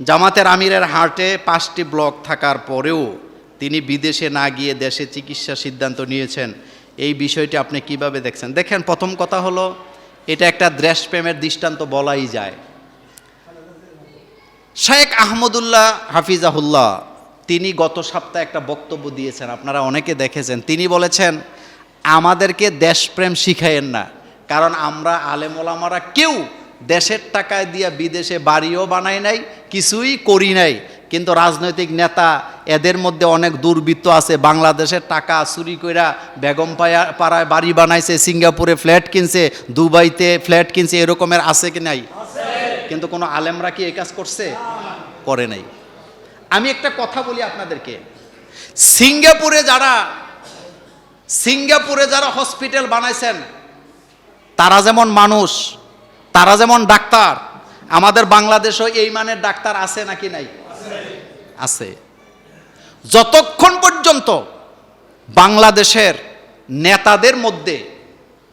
জামাতের আমিরের হার্টে পাঁচটি ব্লক থাকার পরেও তিনি বিদেশে না গিয়ে দেশে চিকিৎসা সিদ্ধান্ত নিয়েছেন। এই বিষয়টি আপনি কীভাবে দেখছেন? দেখেন, প্রথম কথা হলো, এটা একটা দেশপ্রেমের দৃষ্টান্ত বলাই যায়। শেখ আহমদুল্লাহ হাফিজাহুল্লাহ, তিনি গত সপ্তাহে একটা বক্তব্য দিয়েছেন, আপনারা অনেকে দেখেছেন। তিনি বলেছেন, আমাদেরকে দেশপ্রেম শিখাইয়েন না, কারণ আমরা আলেমোলামারা কেউ দেশের টাকায় দিয়া বিদেশে বাড়িও বানাই নাই, কিছুই করি নাই। কিন্তু রাজনৈতিক নেতা এদের মধ্যে অনেক দুর্বৃত্ত আছে। বাংলাদেশের টাকা চুরি কইরা বেগম পাড়ায় বাড়ি বানাইছে, সিঙ্গাপুরে ফ্ল্যাট কিনছে, দুবাইতে ফ্ল্যাট কিনছে এরকমের আছে কি নাই? কিন্তু কোনো আলেমরা কি এই কাজ করছে? করে নাই। আমি একটা কথা বলি আপনাদেরকে। সিঙ্গাপুরে যারা সিঙ্গাপুরে যারা হসপিটাল বানাইছেন, তারা যেমন মানুষ তারা যেমন ডাক্তার, আমাদের বাংলাদেশেও এই মানের ডাক্তার আছে নাকি নাই? আছে। যতক্ষণ পর্যন্ত বাংলাদেশের নেতাদের মধ্যে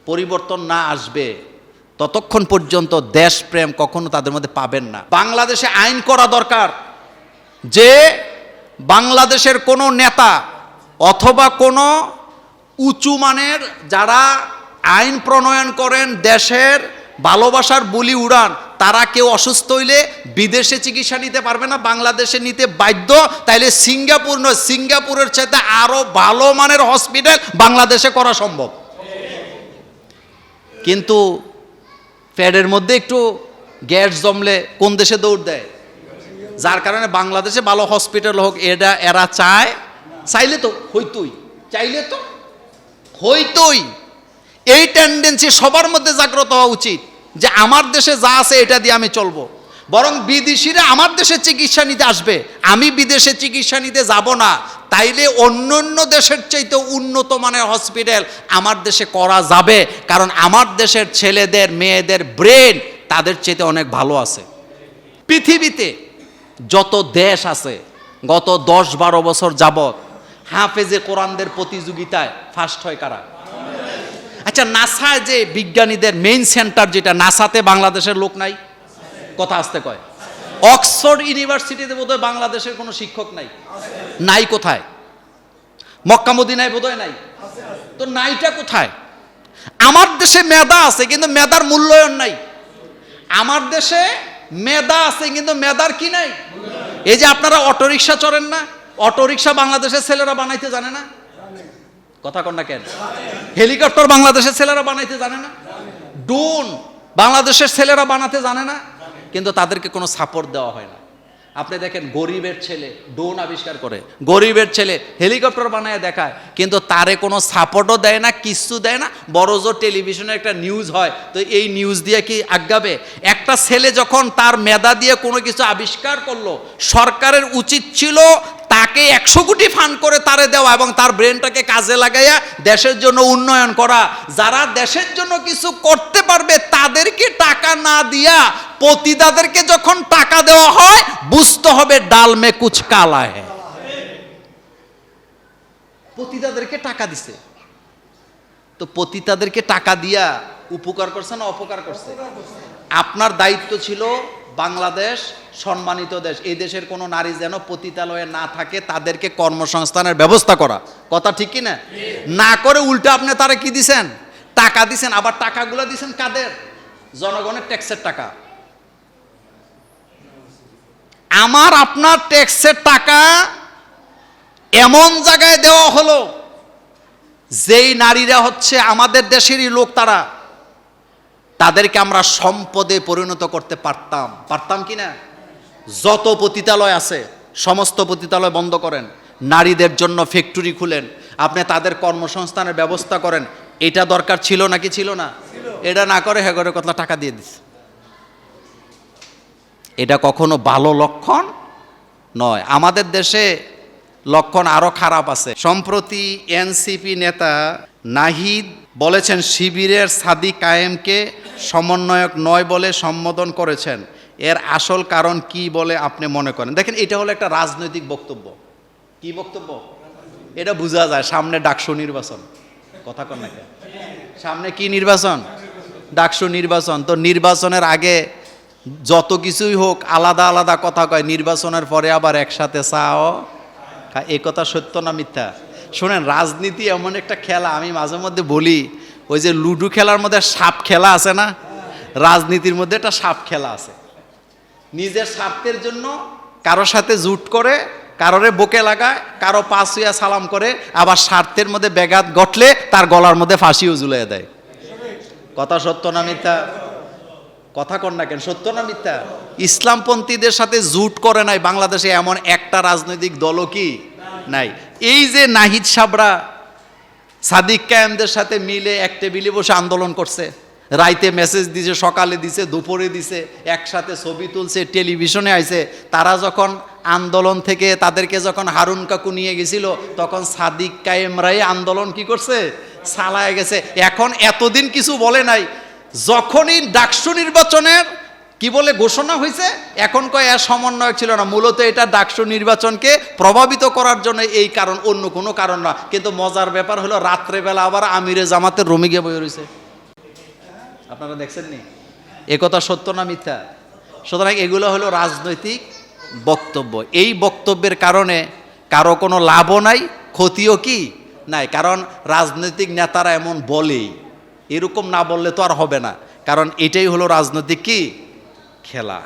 পরিবর্তন না আসবে, ততক্ষণ পর্যন্ত দেশপ্রেম কখনো তাদের মধ্যে পাবেন না। বাংলাদেশে আইন করা দরকার যে বাংলাদেশের কোনো নেতা অথবা কোনো উঁচু মানের যারা আইন প্রণয়ন করেন দেশের ভালোবাসার বলি উড়ান, তারা কেউ অসুস্থ হইলে বিদেশে চিকিৎসা নিতে পারবে না, বাংলাদেশে নিতে বাধ্য। তাইলে সিঙ্গাপুর নয়, সিঙ্গাপুরের চাইতে আরও ভালো মানের হসপিটাল বাংলাদেশে করা সম্ভব। কিন্তু প্যাডের মধ্যে একটু গ্যাস জমলে কোন দেশে দৌড় দেয়? যার কারণে বাংলাদেশে ভালো হসপিটাল হোক, এটা এরা চায়। চাইলে তো হইতই, চাইলে তো হইতই। এই টেন্ডেন্সি সবার মধ্যে জাগ্রত হওয়া উচিত। যে আমার দেশে যা আছে এটা দিয়ে আমি চলবো। বরং বিদেশিরা আমার দেশে চিকিৎসা নিতে আসবে। আমি বিদেশে চিকিৎসা নিতে যাব না। তাইলে অন্য অন্য দেশের চাইতে উন্নত মানের হসপিটাল আমার দেশে করা যাবে। কারণ আমার দেশের ছেলেদের, মেয়েদের ব্রেন তাদের চাইতে অনেক ভালো আছে। পৃথিবীতে যত দেশ আছে, গত দশ বারো বছর যাবৎ হাফেজে কোরআনদের প্রতিযোগিতায় ফার্স্ট হয় কারা? আচ্ছা নাসায় যে বিজ্ঞানীদের মেইন সেন্টার যেটা, নাসাতে বাংলাদেশের লোক নাই? কথা আসতে কয়। অক্সফোর্ড ইউনিভার্সিটিতে বোধহয় বাংলাদেশের কোনো শিক্ষক নাই। নাই কোথায়? মক্কা মদিনায় বোধহয় নাই। তো নাইটা কোথায়? আমার দেশে মেধা আছে, কিন্তু মেধার মূল্যায়ন নাই। আমার দেশে মেধা আছে, কিন্তু মেধার কি নাই? এই যে আপনারা অটোরিকশা চড়েন না, অটোরিকশা বাংলাদেশের ছেলেরা বানাইতে জানে না? কথা কন না কেন? হেলিকপ্টার বাংলাদেশের ছেলেরা বানাইতে জানে না? ড্রোন বাংলাদেশের ছেলেরা বানাতে জানে না? কিন্তু তাদেরকে কোনো সাপোর্ট দেওয়া হয় না। আপনি দেখেন, গরিবের ছেলে ডোন আবিষ্কার করে। গরিবের ছেলে হেলিকপ্টার বানায় দেখায়, কিন্তু তারে কোনো সাপোর্টও দেয় না, কিচ্ছু দেয় না। বড় জোর টেলিভিশনে একটা নিউজ হয়, তো এই নিউজ দিয়ে কি আজ্ঞাবে? একটা ছেলে যখন তার মেধা দিয়ে কোনো কিছু আবিষ্কার করল, সরকারের উচিত ছিল তাকে একশো কোটি ফান্ড করে তারে দেওয়া এবং তার ব্রেনটাকে কাজে লাগাইয়া দেশের জন্য উন্নয়ন করা। যারা দেশের জন্য কিছু করতে পারবে, তাদেরকে টাকা না দিয়া পতিতাদেরকে যখন টাকা দেওয়া হয়, বুঝতে হবে ডাল মে কুচ কালা হ্যাঁ পতিতাদেরকে টাকা দিছে। তো পতিতাদেরকে টাকা দিয়া উপকার করছে না অপকার করছে? আপনার দায়িত্ব ছিল বাংলাদেশ সম্মানিত দেশ। এই দেশের কোনো নারী যেন পতিতালয়ে না থাকে তাদেরকে কর্মসংস্থানের ব্যবস্থা করা। কথা ঠিক কি না না করে উল্টা আপনি তারা কি দিছেন? টাকা দিছেন আবার টাকাগুলো দিছেন কাদের? জনগণের ট্যাক্সের টাকা। আমার আপনার ট্যাক্সের টাকা এমন জায়গায় দেওয়া হলো যেই নারীরা হচ্ছে আমাদের দেশেরই লোক তারা। তাদেরকে আমরা সম্পদে পরিণত করতে পারতাম। পারতাম কি না? যত পতিতালয় আছে, সমস্ত পতিতালয় বন্ধ করেন। নারীদের জন্য ফ্যাক্টরি খুলেন। আপনি তাদের কর্মসংস্থানের ব্যবস্থা করেন। এটা দরকার ছিল নাকি ছিল না? এটা না করে হ্যাঁ করে কত টাকা দিয়ে দিস এটা কখনো ভালো লক্ষণ নয়। আমাদের দেশে লক্ষণ আরও খারাপ আছে। সম্প্রতি এনসিপি নেতা নাহিদ বলেছেন, শিবিরের সাদি কায়েমকে সমন্বয়ক নয় বলে সম্বোধন করেছেন। এর আসল কারণ কি বলে আপনি মনে করেন? দেখেন, এটা হলো একটা রাজনৈতিক বক্তব্য। কি বক্তব্য? এটা বোঝা যায়, সামনে ডাকসু নির্বাচন। কথা কন না সামনে কি নির্বাচন? ডাকসু নির্বাচন। তো নির্বাচনের আগে যত কিছুই হোক, আলাদা আলাদা কথা কয়, নির্বাচনের পরে আবার একসাথে চাও এ কথা সত্য না মিথ্যা? শোনেন, রাজনীতি এমন একটা খেলা, আমি মাঝে মধ্যে বলি, ওই যে লুডো খেলার মধ্যে সাপ খেলা আছে না? রাজনীতির মধ্যে একটা সাপ খেলা আছে। নিজের স্বার্থের জন্য কারোর সাথে জুট করে, কারোরে বুকে লাগায়, কারও পাশ হইয়া সালাম করে, আবার স্বার্থের মধ্যে ব্যাঘাত ঘটলে তার গলার মধ্যে ফাঁসিও ঝুলিয়ে দেয়। কথা সত্য না মিথ্যা? কথা কন না কেন, সত্য না মিথ্যা? ইসলামপন্থীদের সাথে জুট করে নাই বাংলাদেশে এমন একটা রাজনৈতিক দলও কি? নাই। এই যে নাহিদ সাবরা, সাদিক কায়েমদের সাথে মিলে এক টেবিলে বসে আন্দোলন করছে। রাইতে মেসেজ দিছে, সকালে দিছে, দুপুরে দিছে, একসাথে ছবি তুলছে, টেলিভিশনে আইছে। তারা যখন আন্দোলন থেকে তাদেরকে যখন হারুন কাকু নিয়ে গেছিল, তখন সাদিক কায়েমরাই আন্দোলন কি করছে? সালায় গেছে। এখন এতদিন কিছু বলে নাই। যখনই ডাকসু নির্বাচনের কি বলে ঘোষণা হয়েছে? এখন কয়, এর সমন্বয়ক ছিল না। মূলত এটা ডাকসু নির্বাচনকে প্রভাবিত করার জন্য এই কারণ, অন্য কোনো কারণ না। কিন্তু মজার ব্যাপার হলো, রাত্রেবেলা আবার আমিরে জামাতের রমি গিয়ে বয়ে রয়েছে আপনারা দেখছেন নি এ কথা সত্য না মিথ্যা? সুতরাং এগুলো হলো রাজনৈতিক বক্তব্য। এই বক্তব্যের কারণে কারও কোনো লাভও নাই, ক্ষতিও কি নাই? কারণ রাজনৈতিক নেতারা এমন বলেই। এরকম না বললে তো আর হবে না। কারণ এটাই হলো রাজনৈতিক কি? খেলা